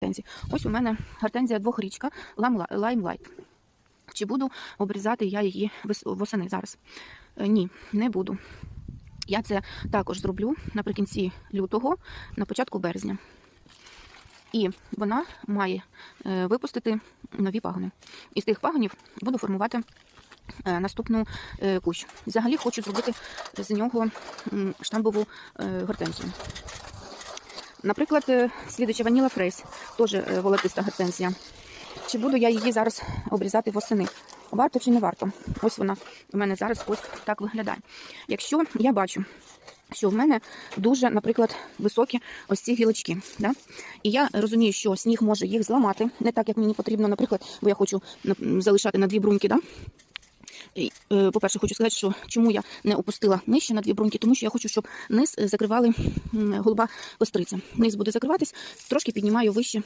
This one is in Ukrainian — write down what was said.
гортензій. Ось у мене гортензія двохрічка Limelight. Чи буду обрізати я її восени зараз? Е, Ні, не буду. Я це також зроблю наприкінці лютого, на початку березня. І вона має е, випустити нові пагони. Із тих пагонів буду формувати е, наступну кущ. Взагалі хочу зробити з нього штамбову гортензію. Наприклад, е, слідуча ваніла фрейс, теж е, волотиста гортензія. Чи буду я її зараз обрізати восени? Варто чи не варто? Ось вона у мене зараз ось так виглядає. Якщо я бачу, що в мене дуже, наприклад, високі ось ці гілочки. Да? І я розумію, що сніг може їх зламати, не так, як мені потрібно, наприклад, бо я хочу залишати на дві бруньки. Да? Е, По-перше, хочу сказати, що чому я не опустила нижче на дві бруньки, тому що я хочу, щоб низ е, закривали голуба костриця. Низ буде закриватись, трошки піднімаю вище